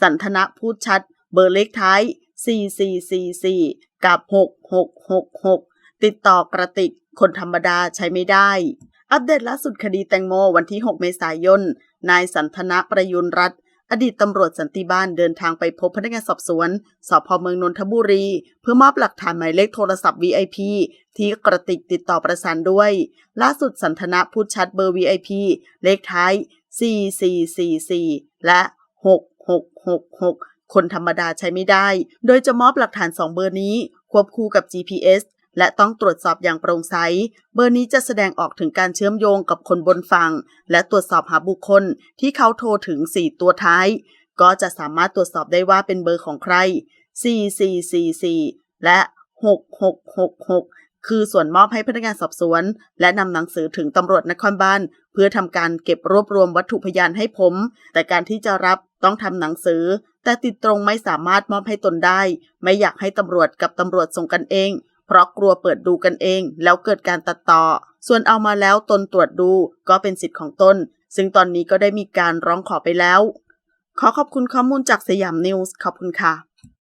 สันทนะพูดชัด เบอร์เลขท้าย 4444 กับ 6666 ติดต่อกระติก คนธรรมดาใช้ไม่ได้ อัปเดตล่าสุดคดีแตงโมวันที่ 6 เมษายน นายสันทนะประยุนรัตน์อดีตตำรวจสันติบานเดินทางไปพบพนักงานสอบสวน สพเมืองนนทบุรี เพื่อมอบหลักฐานหมายเลขโทรศัพท์ VIP ที่กระติกติดต่อประสานด้วย ล่าสุดสันทนะพูดชัดเบอร์ VIP เลขท้าย 4444 และ 6666 คนธรรมดาใช้ไม่ได้ โดยจะมอบหลักฐาน 2 เบอร์นี้ ควบคู่กับ GPS และต้องตรวจสอบอย่างโปร่งใส เบอร์นี้จะแสดงออกถึงการเชื่อมโยงกับคนบนฝั่ง และตรวจสอบหาบุคคลที่เขาโทรถึง 4 ตัวท้าย ก็จะสามารถตรวจสอบได้ว่าเป็นเบอร์ของใคร 4444 และ 6666 คือส่วนมอบให้พนักงานสอบสวน และนำหนังสือถึงตำรวจนครบาลเพื่อทำการเก็บรวบรวมวัตถุพยานให้ผม แต่การที่จะรับ ต้องทำหนังสือ แต่ติดตรงไม่สามารถมอบให้ตนได้ ไม่อยากให้ตำรวจกับตำรวจส่งกันเอง เพราะกลัวเปิดดูกันเอง แล้วเกิดการตัดต่อ ส่วนเอามาแล้วตนตรวจดูก็เป็นสิทธิ์ของตน ซึ่งตอนนี้ก็ได้มีการร้องขอไปแล้ว ขอขอบคุณข้อมูลจากสยามนิวส์ขอบคุณค่ะ